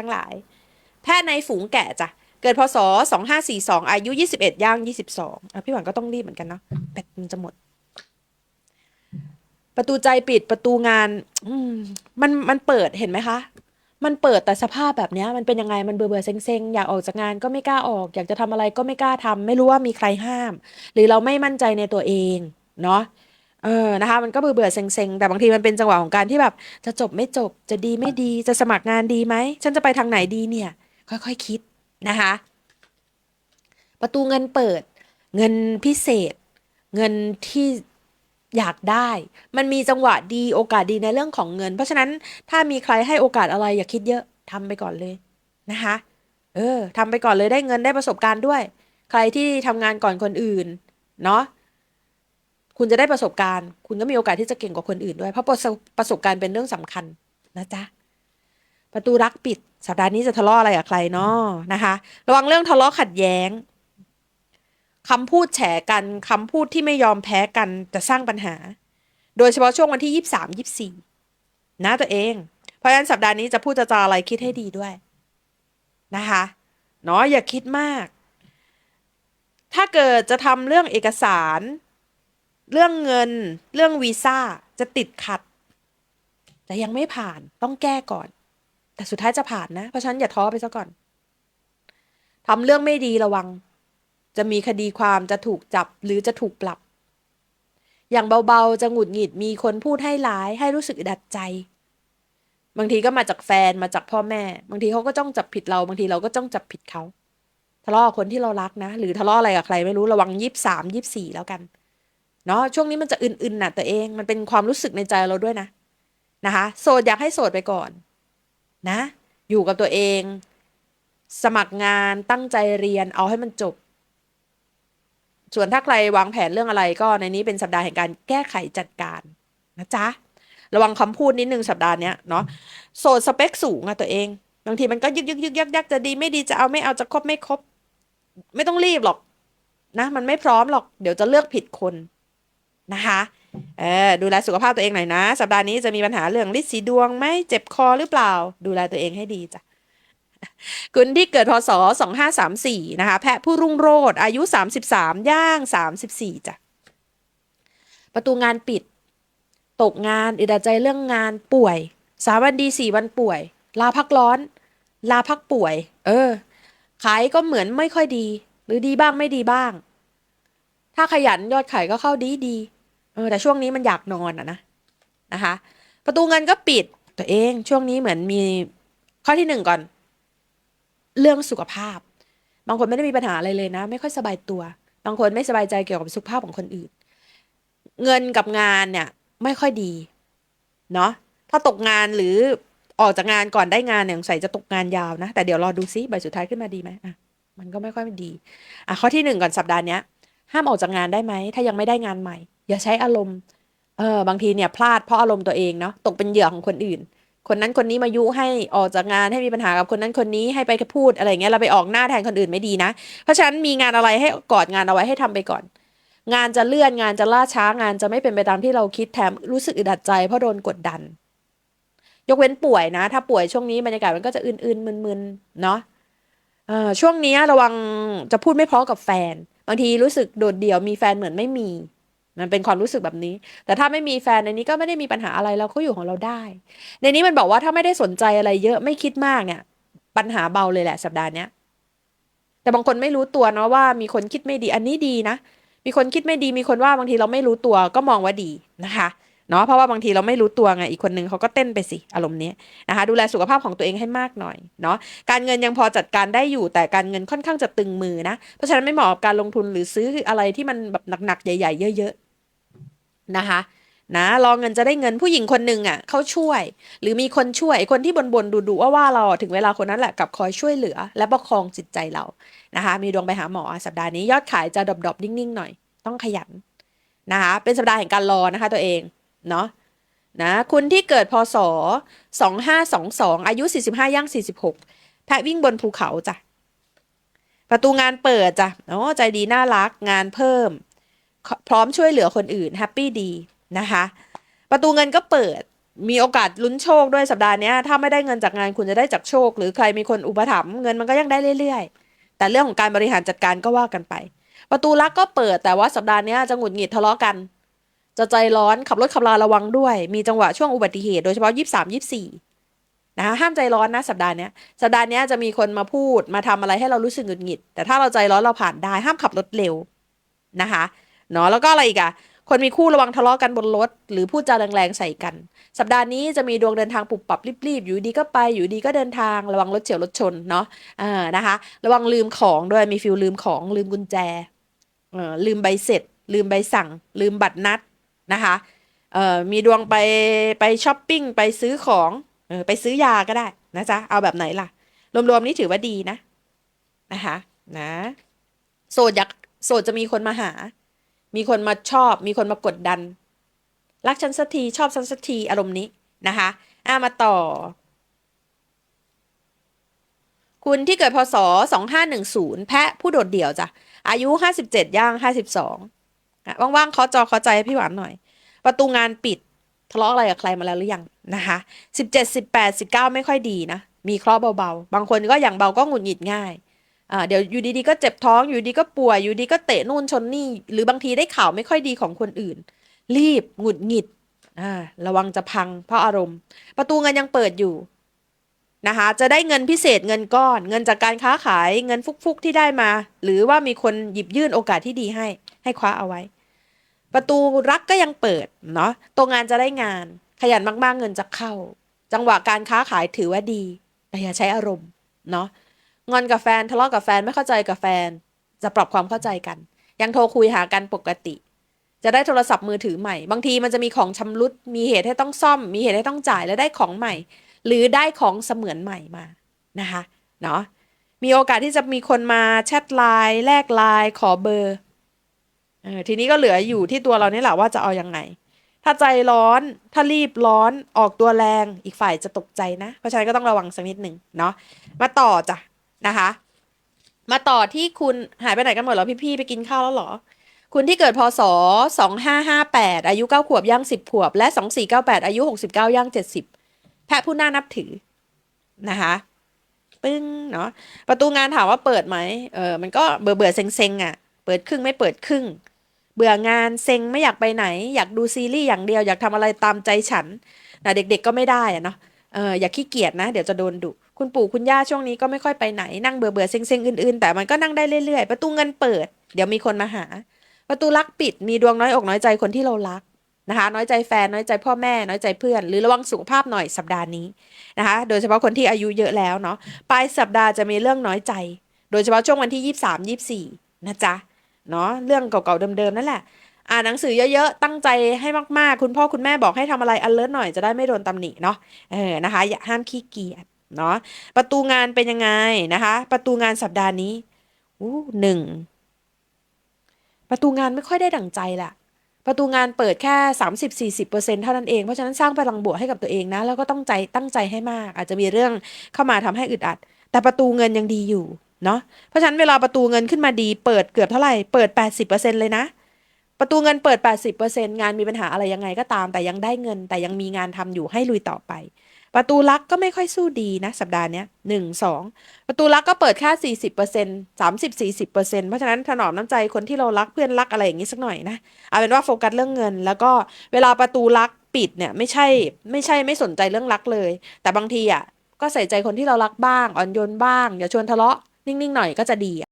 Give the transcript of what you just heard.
ทั้งหลาย แพทย์ในฝูงแกะจ้ะ เกิดพศ 2542 อายุ 21 ย่าง 22อะพี่หวังก็ต้องรีบเหมือนกันเนาะแบตมันจะหมด ประตูใจปิดประตูงานอืมมันมันเปิดเห็นไหมคะ มันเปิดแต่สภาพแบบนี้มันเป็นยังไงมันเบื่อเบื่อเซ็งเซ็งอยากออกจากงานก็ไม่กล้าออก อยากจะทำอะไรก็ไม่กล้าทำไม่รู้ว่ามีใครห้าม หรือเราไม่มั่นใจในตัวเอง เนาะ เออนะคะ มันก็เบื่อเบื่อเซ็งเซ็งแต่บางทีมันเป็นจังหวะของการที่แบบ จะจบไม่จบจะดีไม่ดีจะสมัครงานดีไหม ฉันจะไปทางไหนดีเนี่ย ค่อยๆคคิดนะคะ ประตูเงินเปิด เงินพิเศษ เงินที่อยากได้ มันมีจังหวะดีโอกาสดีในเรื่องของเงิน เพราะฉะนั้นถ้ามีใครให้โอกาสอะไรอย่าคิดเยอะทำไปก่อนเลยนะคะ เออทำไปก่อนเลยได้เงินได้ประสบการณ์ด้วย ใครที่ทำงานก่อนคนอื่น เนาะ คุณจะได้ประสบการณ์ คุณก็มีโอกาสที่จะเก่งกว่าคนอื่นด้วย เพราะประสบประสบการณ์เป็นเรื่องสำคัญนะจ๊ะ ประตูรักปิด สัปดาห์นี้จะทะเลาะอะไรกับใครเนาะนะคะ ระวังเรื่องทะเลาะขัดแย้งคำพูดแฉกันคำพูดที่ไม่ยอมแพ้กันจะสร้างปัญหา โดยเฉพาะช่วงวันที่ยี่สามยี่สี่นะตัวเอง เพราะฉะนั้นสัปดาห์นี้จะพูดจะจาอะไรคิดให้ดีด้วยนะคะเนาะอย่าคิดมาก ถ้าเกิดจะทำเรื่องเอกสาร เรื่องเงิน เรื่องวีซ่าจะติดขัด แต่ยังไม่ผ่านต้องแก้ก่อน แต่สุดท้ายจะผ่านนะ เพราะฉะนั้นอย่าท้อไปซะก่อนทำเรื่องไม่ดีระวัง จะมีคดีความจะถูกจับหรือจะถูกปรับ อย่างเบาๆจะหงุดหงิดมีคนพูดให้ร้าย ให้รู้สึกดัดใจ บางทีก็มาจากแฟนมาจากพ่อแม่ บางทีเขาก็จ้องจับผิดเรา บางทีเราก็จ้องจับผิดเขาทะเลาะคนที่เรารักนะ หรือทะเลาะอะไรกับใครไม่รู้ระวังยี่สามยี่สี่แล้วกัน เนาะช่วงนี้มันจะอื่นๆน่ะตัวเองมันเป็นความรู้สึกในใจเราด้วยนะนะคะโสดอยากให้โสดไปก่อนนะ อยู่กับตัวเอง สมัครงานตั้งใจเรียนเอาให้มันจบ ส่วนถ้าใครวางแผนเรื่องอะไรก็ในนี้เป็นสัปดาห์แห่งการแก้ไขจัดการนะจ๊ะระวังคำพูดนิดนึงสัปดาห์นี้เนาะโสดสเปคสูงอะตัวเอง บางทีมันก็ยึกยึกยึกยักยักจะดีไม่ดีจะเอาไม่เอาจะครบไม่ครบ ไม่ต้องรีบหรอกนะ มันไม่พร้อมหรอก เดี๋ยวจะเลือกผิดคน นะคะเออดูแลสุขภาพตัวเองหน่อยนะ สัปดาห์นี้จะมีปัญหาเรื่องลิดสีดวงไหมเจ็บคอหรือเปล่า ดูแลตัวเองให้ดีจ้ะคุณที่เกิดพศ 2534 นะคะ แพะผู้รุ่งโรจน์อายุ 33 ย่าง 34 จ้ะ ประตูงานปิด ตกงานอิดใจเรื่องงานป่วย สามวันดีสี่วันป่วย ลาพักร้อน ลาพักป่วย เออ ขายก็เหมือนไม่ค่อยดี หรือดีบ้างไม่ดีบ้าง ถ้าขยันยอดขายก็เข้าดีดีเออแต่ช่วงนี้มันอยากนอนอะนะนะคะ ประตูเงินก็ปิดตัวเองช่วงนี้เหมือนมีข้อที่หนึ่งก่อน เรื่องสุขภาพ บางคนไม่ได้มีปัญหาอะไรเลยนะ ไม่ค่อยสบายตัว บางคนไม่สบายใจเกี่ยวกับสุขภาพของคนอื่น เงินกับงานเนี่ย ไม่ค่อยดีเนาะถ้าตกงานหรือออกจากงานก่อนได้งานเนี่ยใส่จะตกงานยาวนะ แต่เดี๋ยวรอดูซิใบสุดท้ายขึ้นมาดีไหมอะมันก็ไม่ค่อยดีอะข้อที่หนึ่งก่อนสัปดาห์เนี้ย ห้ามออกจากงานได้ไหม ถ้ายังไม่ได้งานใหม่ อย่าใช้อารมณ์เออบางทีเนี่ยพลาดเพราะอารมณ์ตัวเองเนาะตกเป็นเหยื่อของคนอื่น คนนั้นคนนี้มายุให้ออกจากงานให้มีปัญหากับคนนั้นคนนี้ให้ไปพูดอะไรเงี้ยเราไปออกหน้าแทนคนอื่นไม่ดีนะ เพราะฉะนั้นมีงานอะไรให้กอดงานเอาไว้ให้ทำไปก่อน งานจะเลื่อนงานจะล่าช้างานจะไม่เป็นไปตามที่เราคิดแถมรู้สึกอึดอัดใจเพราะโดนกดดัน ยกเว้นป่วยนะ ถ้าป่วยช่วงนี้บรรยากาศมันก็จะอื่นๆมึนๆเนาะช่วงนี้ระวังจะพูดไม่เพราะกับแฟน บางทีรู้สึกโดดเดี่ยวมีแฟนเหมือนไม่มี มันเป็นความรู้สึกแบบนี้ แต่ถ้าไม่มีแฟนในนี้ก็ไม่ได้มีปัญหาอะไรเราก็อยู่ของเราได้ ในนี้มันบอกว่าถ้าไม่ได้สนใจอะไรเยอะไม่คิดมากเนี่ย ปัญหาเบาเลยแหละสัปดาห์เนี้ยแต่บางคนไม่รู้ตัวเนาะว่ามีคนคิดไม่ดีอันนี้ดีนะมีคนคิดไม่ดีมีคนว่าบางทีเราไม่รู้ตัวก็มองว่าดีนะคะ เนาะเพราะว่าบางทีเราไม่รู้ตัวไงอีกคนนึงเขาก็เต้นไปสิอารมณ์นี้นะคะดูแลสุขภาพของตัวเองให้มากหน่อยเนาะการเงินยังพอจัดการได้อยู่แต่การเงินค่อนข้างจะตึงมือนะเพราะฉะนั้นไม่เหมาะกับการลงทุนหรือซื้ออะไรที่มันแบบหนักๆใหญ่ ๆ เยอะๆนะคะนะรอเงินจะได้เงินผู้หญิงคนหนึ่งอะเขาช่วย หรือมีคนช่วยคนที่บนๆดูๆว่าว่าเราถึงเวลาคนนั้นแหละกับคอยช่วยเหลือ และประคองจิตใจเรานะคะ มีดวงไปหาหมอสัปดาห์นี้ยอดขายจะดรอปๆนิ่งๆหน่อย ต้องขยันนะคะเป็นสัปดาห์แห่งการรอนะคะตัวเอง เนาะนะคุณที่เกิดพศ 2522 อายุ 45 ย่าง 46 แพะวิ่งบนภูเขาจ้ะ ประตูงานเปิดจ้ะโอ้ใจดีน่ารักงานเพิ่ม พร้อมช่วยเหลือคนอื่นแฮปปี้ดีนะคะ ประตูเงินก็เปิดมีโอกาสลุ้นโชคด้วยสัปดาห์นี้ถ้าไม่ได้เงินจากงานคุณจะได้จากโชค หรือใครมีคนอุปถัมภ์เงินมันก็ยังได้เรื่อยๆ แต่เรื่องของการบริหารจัดการก็ว่ากันไป ประตูลักก็เปิดแต่ว่าสัปดาห์นี้จะหงุดหงิดทะเลาะกัน จะใจร้อนขับรถขับราระวังด้วย มีจังหวะช่วงอุบัติเหตุโดยเฉพาะยี่สามยี่สี่นะคะห้ามใจร้อนนะสัปดาห์นี้สัปดาห์นี้จะมีคนมาพูดมาทำอะไรให้เรารู้สึกหงุดหงิด แต่ถ้าเราใจร้อนเราผ่านได้ห้ามขับรถเร็วนะคะเนาะแล้วก็อะไรอีกอะคนมีคู่ระวังทะเลาะกันบนรถ หรือพูดจาแรงๆใส่กัน สัปดาห์นี้จะมีดวงเดินทางปุบปับรีบๆ อยู่ดีก็ไปอยู่ดีก็เดินทางระวังรถเฉียวรถชนเนาะอ่านะคะ ระวังลืมของด้วยมีฟิลลืมของลืมกุญแจเออลืมใบเสร็จ ลืมใบสั่ง ลืมบัตรนัด นะคะเอ่อมีดวงไปไปช้อปปิ้งไปซื้อของเออไปซื้อยาก็ได้นะจ๊ะเอาแบบไหนล่ะ รวมๆนี่ถือว่าดีนะนะคะนะโสดอยากโสดจะมีคนมาหา มีคนมาชอบ มีคนมากดดัน รักฉันสักทีชอบฉันสักทีอารมณ์นี้นะคะอ่ามาต่อ คุณที่เกิดพศ 2510 แพะผู้โดดเดี่ยวจ้ะอายุ 57 ย่าง 52อะ ว่างๆเคาะจอเคาะใจให้พี่หวานหน่อย ประตูงานปิดทะเลาะอะไรกับใครมาแล้วหรือยังนะคะ17 18 19ไม่ค่อยดีนะ มีเคราะห์เบาๆ บางคนก็อย่างเบาก็หงุดหงิดง่ายอ่าเดี๋ยวอยู่ดีๆก็เจ็บท้องอยู่ดีก็ป่วยอยู่ดีก็เตะนู่นชนนี่ หรือบางทีได้ข่าวไม่ค่อยดีของคนอื่น รีบหงุดหงิดอ่าระวังจะพังเพราะอารมณ์ ประตูเงินยังเปิดอยู่นะคะจะได้เงินพิเศษเงินก้อน เงินจากการค้าขายเงินฟุกๆที่ได้มา หรือว่ามีคนหยิบยื่นโอกาสที่ดีให้ ให้คว้าเอาไว้ ประตูรักก็ยังเปิดเนาะตัวงานจะได้งาน ขยันมากๆเงินจะเข้า จังหวะการค้าขายถือว่าดี แต่อย่าใช้อารมณ์เนาะงอนกับแฟนทะเลาะกับแฟนไม่เข้าใจกับแฟน จะปรับความเข้าใจกัน ยังโทรคุยหากันปกติ จะได้โทรศัพท์มือถือใหม่ บางทีมันจะมีของชำรุด มีเหตุให้ต้องซ่อม มีเหตุให้ต้องจ่ายแล้วได้ของใหม่ หรือได้ของเสมือนใหม่มานะคะเนาะมีโอกาสที่จะมีคนมาแชทไลน์แลกไลน์ขอเบอร์ เออทีนี้ก็เหลืออยู่ที่ตัวเรานี่แหละว่าจะเอายังไง ถ้าใจร้อนถ้ารีบร้อนออกตัวแรงอีกฝ่ายจะตกใจนะ เพราะฉะนั้นก็ต้องระวังสักนิดหนึ่งเนาะมาต่อจ้ะนะคะ มาต่อที่คุณหายไปไหนกันหมดแล้วพี่ๆไปกินข้าวแล้วเหรอ คุณที่เกิดพศ2558 อายุ 9 ขวบย่าง 10 ขวบ และ 2498 อายุ 69 ย่าง 70 แพะผู้น่านับถือนะคะปึ้งเนาะประตูงานถามว่าเปิดไหมเออมันก็เบื่อเบื่อเซ็งเซ็งๆอะ่ะ เปิดครึ่งไม่เปิดครึ่ง เบื่องานเซ็งไม่อยากไปไหน อยากดูซีรีส์อย่างเดียว อยากทำอะไรตามใจฉันแต่เด็กๆก็ไม่ได้อะเนาะเอออย่าขี้เกียจนะ เดี๋ยวจะโดนดุคุณปู่คุณย่าช่วงนี้ก็ไม่ค่อยไปไหนนั่งเบื่อเบื่อเซ็งเซ็งอื่นๆ แต่มันก็นั่งได้เรื่อยๆ ประตูเงินเปิด เดี๋ยวมีคนมาหา ประตูรักปิดมีดวงน้อยอกน้อยใจคนที่เรารักนะคะ น้อยใจแฟนน้อยใจพ่อแม่น้อยใจเพื่อน หรือระวังสุขภาพหน่อยสัปดาห์นี้นะคะ โดยเฉพาะคนที่อายุเยอะแล้วเนาะปลายสัปดาห์จะมีเรื่องน้อยใจ โดยเฉพาะช่วงวันที่ยี่สามยี่สี่นะจ๊ะ เนาะเรื่องเก่าๆเดิมๆนั่นแหละอ่านหนังสือเยอะๆ ตั้งใจให้มากๆ คุณพ่อคุณแม่บอกให้ทำอะไรอันเลิศหน่อยจะได้ไม่โดนตำหนิเนาะ เออ นะคะ อย่าห้ามขี้เกียจ เนาะ ประตูงานเป็นยังไงนะคะ ประตูงานสัปดาห์นี้อู้หนึ่ง ประตูงานไม่ค่อยได้ดั่งใจแหละประตูงานเปิดแค่ 30-40%เท่านั้นเอง เพราะฉะนั้นสร้างพลังบวกให้กับตัวเองนะ แล้วก็ต้องใจตั้งใจให้มาก อาจจะมีเรื่องเข้ามาทำให้อึดอัด แต่ประตูเงินยังดีอยู่ เนาะเพราะฉะนั้นเวลาประตูเงินขึ้นมาดี เปิดเกือบเท่าไหร่เปิด 80%เลยนะ ประตูเงินเปิด 80%งานมีปัญหาอะไรยังไงก็ตาม แต่ยังได้เงิน แต่ยังมีงานทำอยู่ให้ลุยต่อไป ประตูลักก็ไม่ค่อยสู้ดีนะ สัปดาห์นี้หนึ่งสองประตูลักก็เปิดแค่สี่สิบเปอร์เซ็นต์สามสิบสี่สิบเปอร์เซ็นต์เพราะฉะนั้นถนอมน้ำใจคนที่เรารักเพื่อนรักอะไรอย่างนี้สักหน่อยนะเอาเป็นว่าโฟกัสเรื่องเงิน แล้วก็เวลาประตูลักปิดเนี่ยไม่ใช่ไม่ใช่ไม่สนใจเรื่องรักเลย แต่บางทีอะก็ใส่ใจคนที่เรารักบ้างอ่อนโยนบ้าง อย่าชวนทะเลาะ นิ่งๆหน่อยก็จะดี